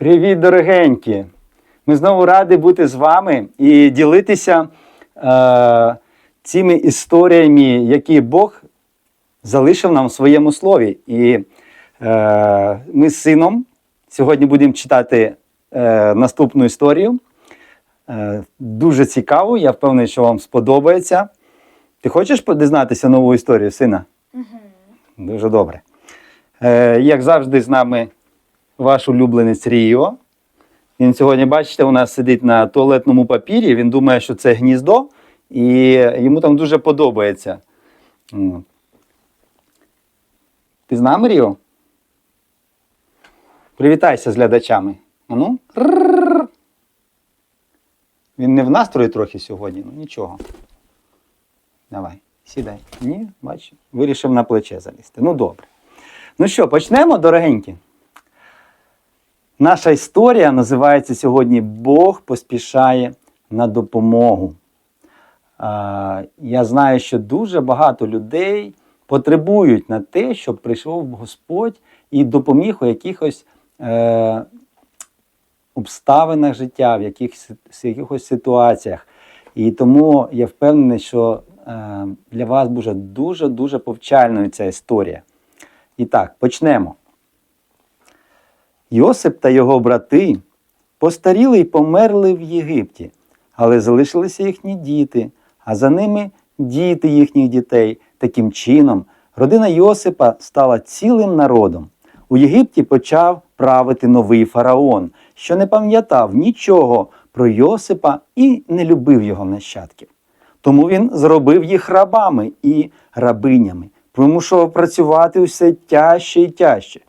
Привіт, дорогенькі! Ми знову раді бути з вами і ділитися е, цими історіями, які Бог залишив нам в своєму слові. І е, ми з сином сьогодні будемо читати е, наступну історію. Е, дуже цікаву, я впевнений, що вам сподобається. Ти хочеш дізнатися нову історію, сина? Дуже добре. Е, як завжди, з нами ваш улюбленець Ріо. Він сьогодні, бачите, у нас сидить на туалетному папірі. Він думає, що це гніздо, і йому там дуже подобається. Ти з нами, Ріо? Привітайся з глядачами. Ану. Він не в настрої трохи сьогодні, ну нічого. Давай, сідай. Ні, бач, вирішив на плече залізти. Ну добре. Ну що, почнемо, дорогенькі? Наша історія називається сьогодні Бог поспішає на допомогу. Я знаю, що дуже багато людей потребують на те, щоб прийшов Господь і допоміг у якихось е, обставинах життя, в якихось, в якихось ситуаціях. І тому я впевнений, що е, для вас буде дуже-дуже повчальною ця історія. І так, почнемо. Йосип та його брати постаріли й померли в Єгипті, але залишилися їхні діти, а за ними діти їхніх дітей. Таким чином, родина Йосипа стала цілим народом. У Єгипті почав правити новий фараон, що не пам'ятав нічого про Йосипа і не любив його нащадків. Тому він зробив їх рабами і рабинями, примушував працювати все тяжче і тяжче.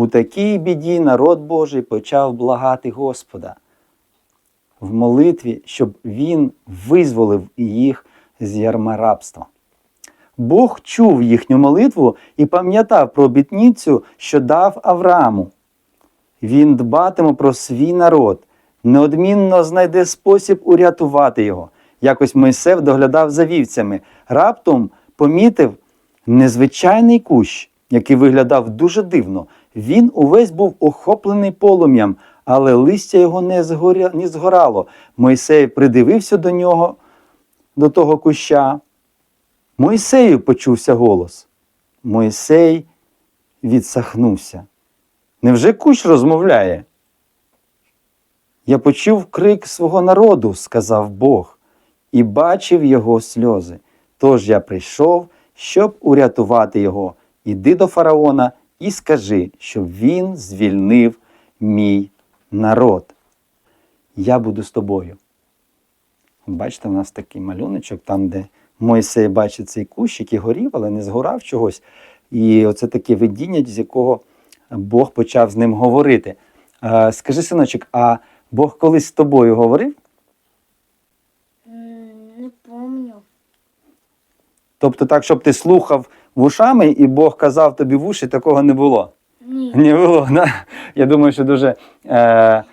У такій біді народ Божий почав благати Господа в молитві, щоб він визволив їх з ярма рабства. Бог чув їхню молитву і пам'ятав про обітницю, що дав Аврааму. Він дбатиме про свій народ, неодмінно знайде спосіб урятувати його. Якось Мойсев доглядав за вівцями. Раптом помітив незвичайний кущ, який виглядав дуже дивно. Він увесь був охоплений полум'ям, але листя його не, згоря... не згорало. Мойсей придивився до нього, до того куща. Мойсею почувся голос. Мойсей відсахнувся. Невже кущ розмовляє? Я почув крик свого народу, сказав Бог, і бачив його сльози. Тож я прийшов, щоб урятувати його. Іди до фараона і скажи, щоб він звільнив мій народ. Я буду з тобою. Бачите, у нас такий малюночок, там, де Мойсей бачить цей кущ, який горів, але не згорав чогось. І оце таке видіння, з якого Бог почав з ним говорити. Скажи, синочок, а Бог колись з тобою говорив? Не помню. Тобто так, щоб ти слухав вушами, і Бог казав тобі в уші, такого не було. Ні. Не було. Да? Я думаю, що дуже е,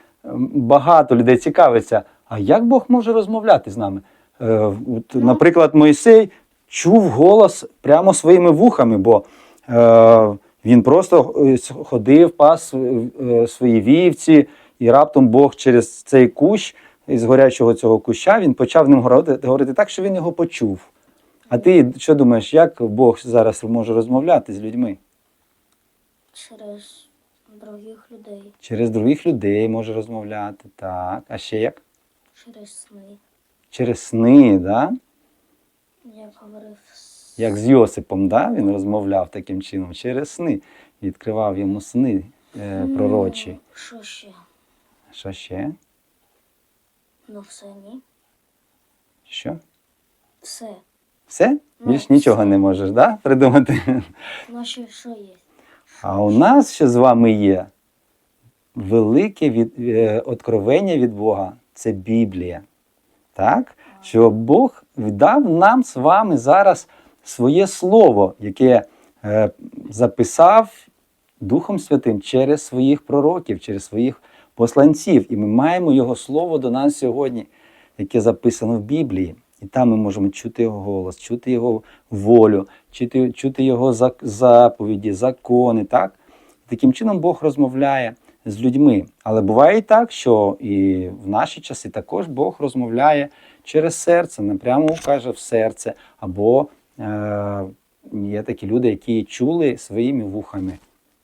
багато людей цікавиться, а як Бог може розмовляти з нами? Е, от, Наприклад, Мойсей чув голос прямо своїми вухами, бо е, він просто е, ходив, пас е, свої вівці, і раптом Бог через цей кущ, із горячого цього куща, він почав ним говорити, говорити так, що він його почув. А ти що думаєш, як Бог зараз може розмовляти з людьми? Через других людей. Через других людей може розмовляти, так. А ще як? Через сни. Через сни, да? Як говорив як з Йосипом, да? він розмовляв таким чином, через сни. Відкривав йому сни е, пророчі. Що ще? Що ще? Ну все ні. Що? Все. Все? Ну, Більш нічого все. не можеш да? придумати. Ну ще що є? А у нас ще з вами є велике від, е, откровення від Бога це Біблія. Так? Що Бог дав нам з вами зараз своє слово, яке е, записав Духом Святим через своїх пророків, через своїх посланців. І ми маємо Його слово до нас сьогодні, яке записано в Біблії. І там ми можемо чути його голос, чути його волю, чути, чути його заповіді, закони. Так? Таким чином Бог розмовляє з людьми. Але буває і так, що і в наші часи також Бог розмовляє через серце, напряму каже в серце, або е, є такі люди, які чули своїми вухами.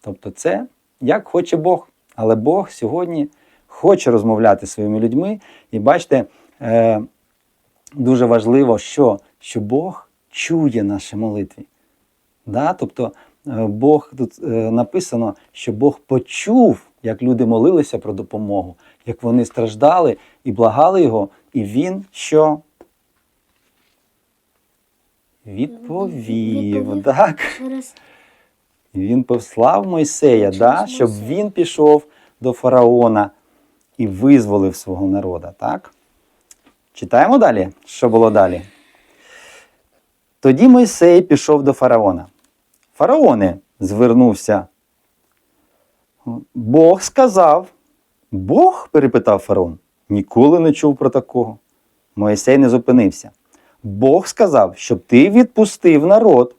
Тобто, це як хоче Бог. Але Бог сьогодні хоче розмовляти зі своїми людьми. І бачите, е, дуже важливо, що, що Бог чує наші молитви. Да? Тобто е, Бог тут е, написано, що Бог почув, як люди молилися про допомогу, як вони страждали і благали його, і він що? Відповів. Відповів. Так? Він послав Мойсея, Через да, щоб Мойсея. він пішов до фараона і визволив свого народа. Так? Читаємо далі, що було далі. Тоді Мойсей пішов до фараона. Фараоне звернувся. Бог сказав. Бог? перепитав фараон. Ніколи не чув про такого. Мойсей не зупинився. Бог сказав, щоб ти відпустив народ.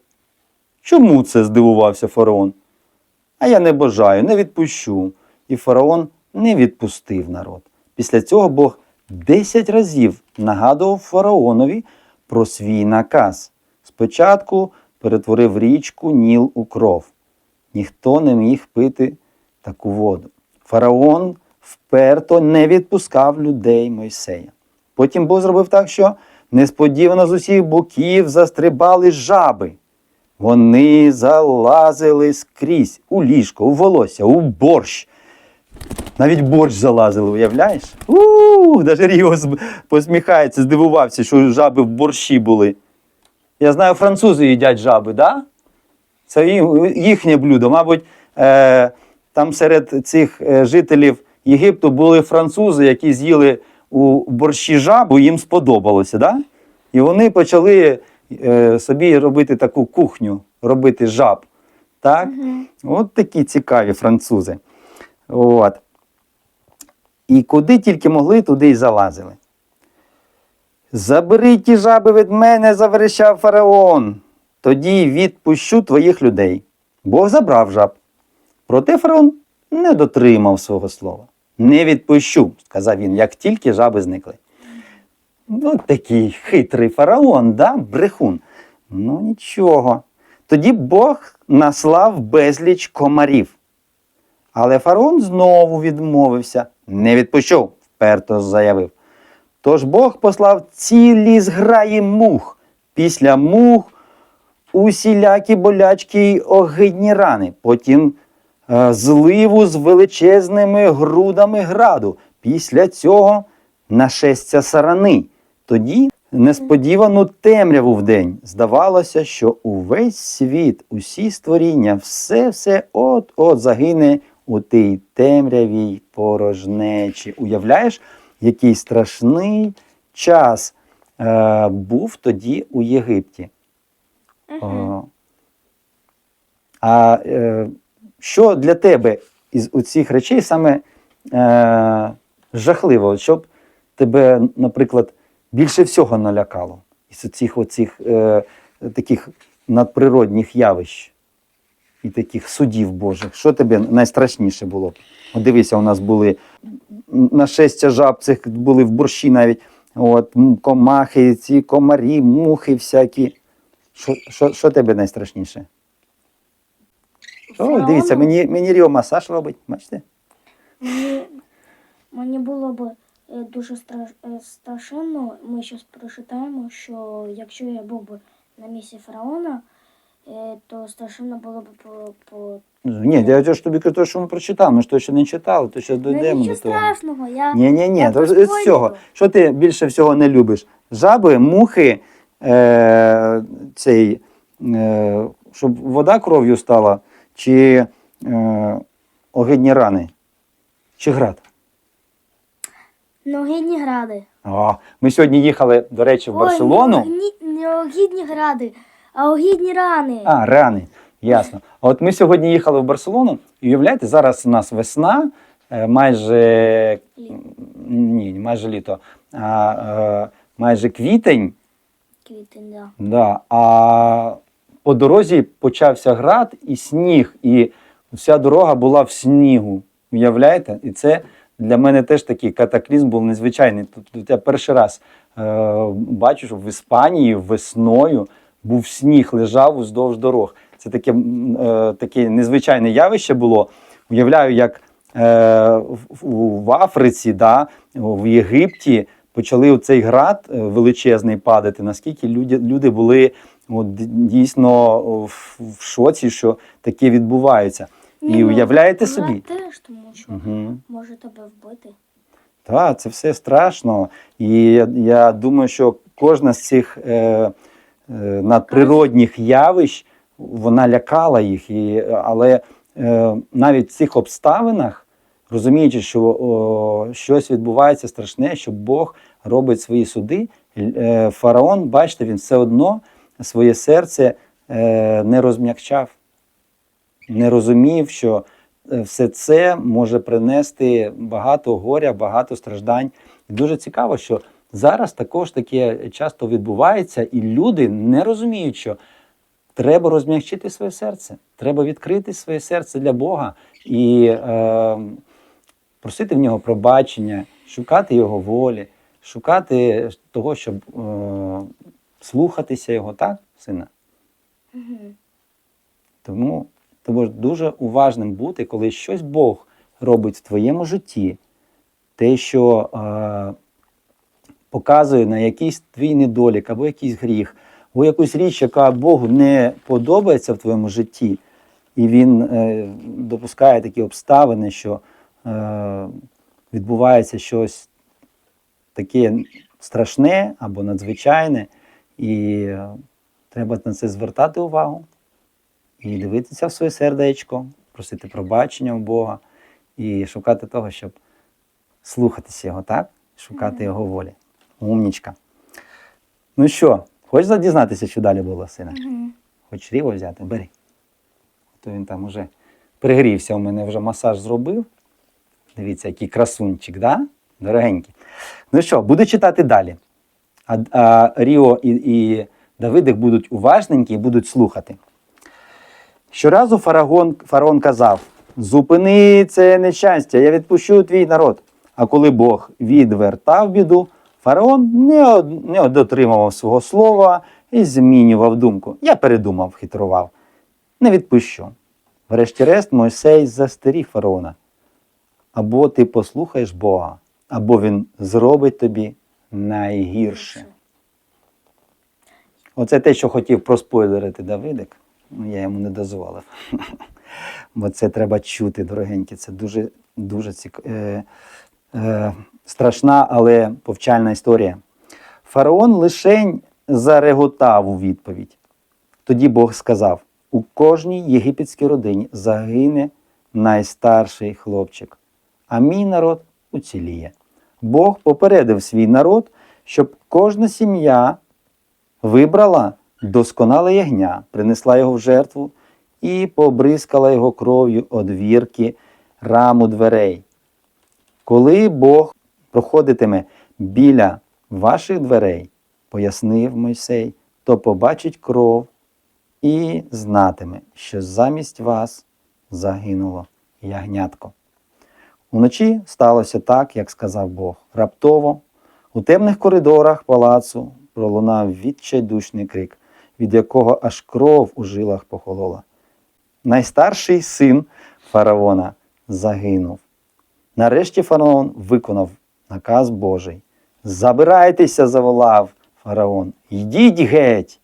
Чому це здивувався фараон? А я не бажаю, не відпущу. І фараон не відпустив народ. Після цього Бог десять разів нагадував фараонові про свій наказ. Спочатку перетворив річку Ніл у кров. Ніхто не міг пити таку воду. Фараон вперто не відпускав людей Мойсея. Потім Бог зробив так, що несподівано з усіх боків застрибали жаби. Вони залазили скрізь у ліжко, у волосся, у борщ. Навіть борщ залазили, уявляєш? У, навіть Ріо посміхається, здивувався, що жаби в борщі були. Я знаю, французи їдять жаби, да? Це їхнє блюдо. Мабуть, е, там серед цих е, жителів Єгипту були французи, які з'їли у борщі жабу, їм сподобалося, да? І вони почали е, собі робити таку кухню, робити жаб. Так? От такі цікаві французи. От. І куди тільки могли, туди й залазили. Забери ті жаби від мене, заверещав фараон. Тоді відпущу твоїх людей. Бог забрав жаб. Проте фараон не дотримав свого слова. Не відпущу, сказав він, як тільки жаби зникли. Ну, такий хитрий фараон, да? брехун. Ну нічого. Тоді Бог наслав безліч комарів. Але фараон знову відмовився. Не відпущу, вперто заявив. Тож Бог послав цілі зграї мух. Після мух усілякі болячки й огидні рани. Потім е, зливу з величезними грудами граду. Після цього нашестя сарани. Тоді несподівану темряву вдень. Здавалося, що увесь світ, усі створіння, все все от-от загине у тій темрявій порожнечі. Уявляєш, який страшний час е, був тоді у Єгипті. О, а е, що для тебе із цих речей саме е, жахливо, щоб тебе, наприклад, більше всього налякало із цих оцих е, таких надприродних явищ і таких судів Божих? Що тобі найстрашніше було? От дивися, у нас були нашестя жаб, цих були в борщі навіть. От, комахи, ці комарі, мухи всякі. Що, що, що тебе найстрашніше? О, дивіться, мені, мені Ріо масаж робить, бачите? Мені, мені було б е, дуже страш, е, страшенно. Ми зараз прочитаємо, що якщо я був би на місці фараона, то страшенно було б по, по... Ні, я ж тобі кажу, що ми прочитав, ми ж то ще не читали, то ще Ну, дійдемо до того. страшного, я, Ні, ні, ні, я то з цього. Що ти більше всього не любиш? Жаби, мухи, е, цей, е, щоб вода кров'ю стала, чи е, огидні рани, чи град? Ну, гради. О, ми сьогодні їхали, до речі, в Барселону. Ой, не, огні- не огідні гради, а огідні рани. А, рани, ясно. А от ми сьогодні їхали в Барселону, і уявляєте, зараз у нас весна, е, майже Літо. ні, майже літо, а е, майже квітень. Квітень, да. Да, а по дорозі почався град і сніг, і вся дорога була в снігу. Уявляєте? І це для мене теж такий катаклізм був незвичайний. Тут я перший раз е, бачу, що в Іспанії весною був сніг, лежав уздовж дорог. Це таке, е, таке незвичайне явище було. Уявляю, як е, в, в- Африці, да, в Єгипті почали цей град е, величезний падати. Наскільки люди, люди були от, дійсно в, в шоці, що таке відбувається. І ну, уявляєте собі? теж, тому що Угу. може тебе вбити. Так, це все страшно. І я, я думаю, що кожна з цих е, надприродних явищ вона лякала їх. І, але е, навіть в цих обставинах, розуміючи, що о, щось відбувається страшне, що Бог робить свої суди, е, фараон, бачите, він все одно своє серце е, не розм'якчав, не розумів, що е, все це може принести багато горя, багато страждань. І дуже цікаво, що зараз також таке часто відбувається, і люди не розуміють, що треба розм'якчити своє серце, треба відкрити своє серце для Бога і е, просити в нього пробачення, шукати його волі, шукати того, щоб е, слухатися його, так, сина? Угу. Тому тому дуже уважним бути, коли щось Бог робить в твоєму житті, те, що е, показує на якийсь твій недолік або якийсь гріх, або якусь річ, яка Богу не подобається в твоєму житті, і Він е, допускає такі обставини, що е, відбувається щось таке страшне або надзвичайне, і е, треба на це звертати увагу і дивитися в своє сердечко, просити пробачення у Бога і шукати того, щоб слухатися його, так? Шукати його волі. Умнічка. Ну що, хочеш дізнатися, що далі було, сина? Угу. Хоч ріво взяти, бери. То він там уже пригрівся, у мене вже масаж зробив. Дивіться, який красунчик, да? Дорогенький. Ну що, буду читати далі. А, а Ріо і, і Давидик будуть уважненькі і будуть слухати. Щоразу фарагон, фараон казав: Зупини це нещастя, я відпущу твій народ. А коли Бог відвертав біду, фараон не, не дотримував свого слова і змінював думку. Я передумав, хитрував. Не відпущу. Врешті-решт Мойсей застеріг фараона. Або ти послухаєш Бога, або він зробить тобі найгірше. Оце те, що хотів проспойлерити Давидик. Я йому не дозволив. Бо це треба чути, дорогенькі. Це дуже, дуже цік... е, е, страшна, але повчальна історія. Фараон лишень зареготав у відповідь. Тоді Бог сказав: у кожній єгипетській родині загине найстарший хлопчик, а мій народ уціліє. Бог попередив свій народ, щоб кожна сім'я вибрала досконале ягня, принесла його в жертву і побризкала його кров'ю одвірки раму дверей. Коли Бог проходитиме біля ваших дверей, пояснив Мойсей, то побачить кров і знатиме, що замість вас загинуло ягнятко. Уночі сталося так, як сказав Бог. Раптово у темних коридорах палацу пролунав відчайдушний крик, від якого аж кров у жилах похолола. Найстарший син фараона загинув. Нарешті фараон виконав наказ Божий. Забирайтеся, заволав фараон. Йдіть геть.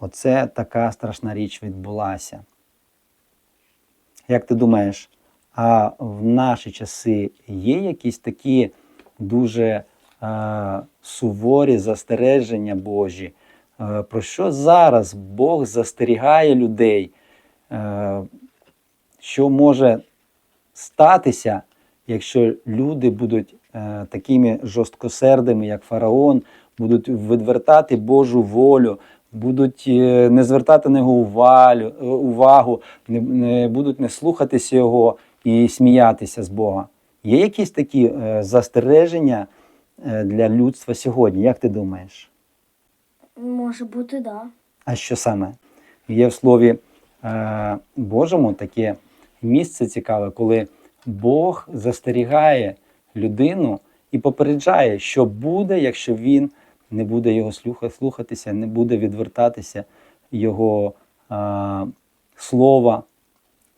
Оце така страшна річ відбулася. Як ти думаєш, а в наші часи є якісь такі дуже е, суворі застереження Божі? Е, про що зараз Бог застерігає людей? Е, що може статися, якщо люди будуть е, такими жорсткосердими, як фараон, будуть відвертати Божу волю, будуть е, не звертати на нього увалю- е, увагу, не, не будуть не слухатися його і сміятися з Бога. Є якісь такі е, застереження е, для людства сьогодні? Як ти думаєш? Може бути, да. А що саме? Є в Слові е, Божому таке місце цікаве, коли Бог застерігає людину і попереджає, що буде, якщо він не буде його слухатися, не буде відвертатися його а, слова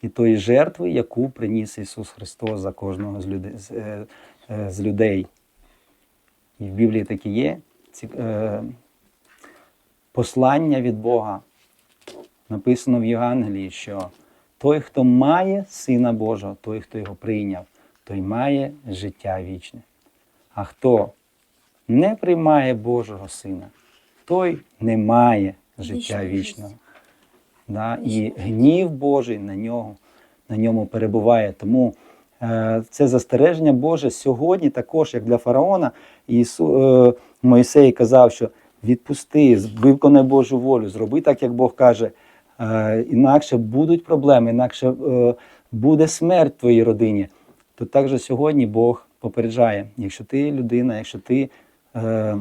і тої жертви, яку приніс Ісус Христос за кожного з людей. З, е, е, з людей. І в Біблії такі є ці, е, послання від Бога. Написано в Євангелії, що той, хто має Сина Божого, той, хто його прийняв, той має життя вічне. А хто не приймає Божого Сина, той не має життя вічного. Да? І гнів Божий на нього, на ньому перебуває. Тому е, це застереження Боже сьогодні також, як для фараона. Ісу, е, Мойсей казав, що відпусти, виконай Божу волю, зроби так, як Бог каже. Е, інакше будуть проблеми, інакше е, буде смерть в твоїй родині. То також сьогодні Бог попереджає, якщо ти людина, якщо ти е,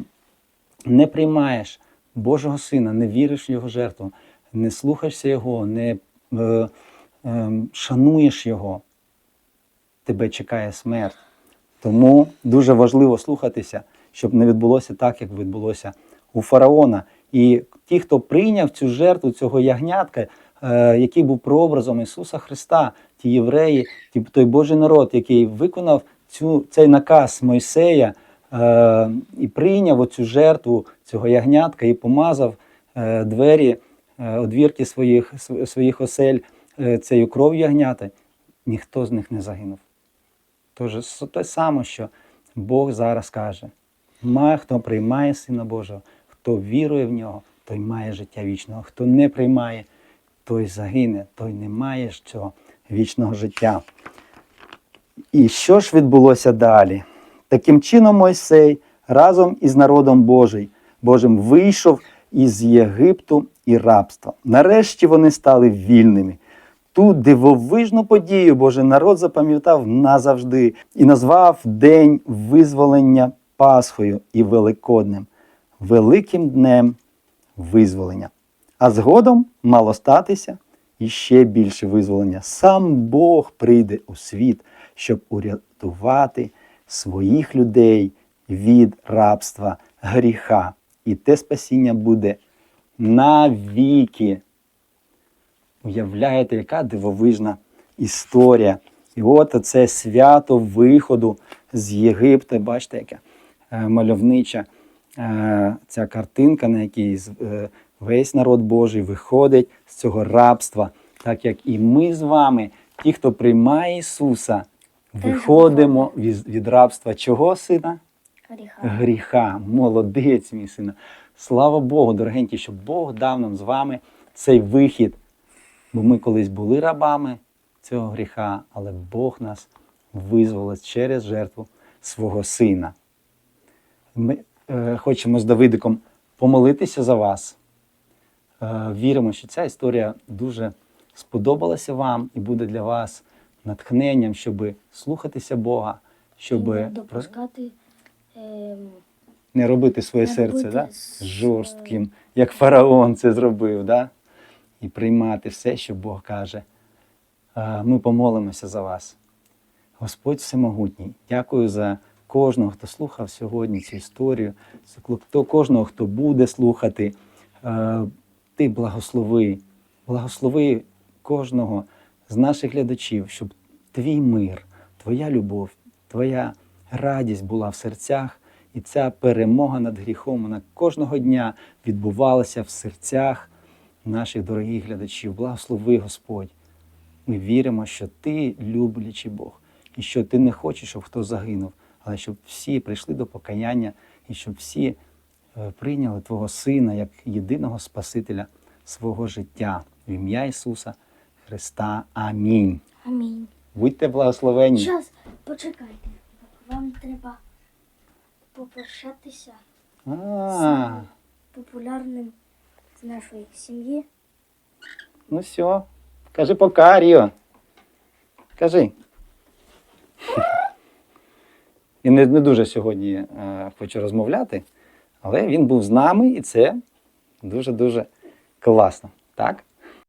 не приймаєш Божого Сина, не віриш в Його жертву, не слухаєшся Його, не шануєш Його, тебе чекає смерть. Тому дуже важливо слухатися, щоб не відбулося так, як відбулося у фараона. І ті, хто прийняв цю жертву цього ягнятка, е, який був прообразом Ісуса Христа, ті євреї, ті, той Божий народ, який виконав цю, цей наказ Мойсея е, і прийняв оцю жертву цього ягнятка і помазав е, двері, одвірки своїх, св- своїх осель цією кров'ю ягняти, ніхто з них не загинув. Тож те саме, що Бог зараз каже: має, хто приймає Сина Божого, хто вірує в нього, той має життя вічного. Хто не приймає, той загине, той не має цього вічного життя. І що ж відбулося далі? Таким чином Мойсей разом із народом Божий, Божим вийшов із Єгипту і рабства. Нарешті вони стали вільними. Ту дивовижну подію Божий народ запам'ятав назавжди і назвав День визволення Пасхою і Великоднем, великим днем визволення. А згодом мало статися іще більше визволення. Сам Бог прийде у світ, щоб урятувати своїх людей від рабства гріха. І те спасіння буде навіки. Уявляєте, яка дивовижна історія. І от це свято виходу з Єгипта. Бачите, яка е, мальовнича е, ця картинка, на якій е, весь народ Божий виходить з цього рабства, так як і ми з вами, ті, хто приймає Ісуса, виходимо від, від рабства чого сина? Гріха. гріха. Молодець, мій сина. Слава Богу, дорогенькі, що Бог дав нам з вами цей вихід. Бо ми колись були рабами цього гріха, але Бог нас визволив через жертву свого сина. Ми е, хочемо з Давидиком помолитися за вас. Е, віримо, що ця історія дуже сподобалася вам і буде для вас натхненням, щоб слухатися Бога, щоб не допускати ем, не робити своє Не серце робити да? с- жорстким, як фараон це зробив, да? і приймати все, що Бог каже. Ми помолимося за вас. Господь Всемогутній, дякую за кожного, хто слухав сьогодні цю історію, хто- кожного, хто буде слухати. Е, Ти благослови, благослови кожного з наших глядачів, щоб твій мир, твоя любов, твоя радість була в серцях, і ця перемога над гріхом вона кожного дня відбувалася в серцях наших дорогих глядачів. Благослови Господь. Ми віримо, що ти люблячий Бог, і що ти не хочеш, щоб хто загинув, але щоб всі прийшли до покаяння і щоб всі е, прийняли Твого Сина як єдиного Спасителя свого життя. В ім'я Ісуса Христа. Амінь. Амінь. Будьте благословені. Зараз, почекайте. Вам треба попрощатися А, з популярним з нашої сім'ї. ну все. Кажи пока, Ріо. Кажи. Він не, не дуже сьогодні е, хоче розмовляти, але він був з нами, і це дуже-дуже класно. Так?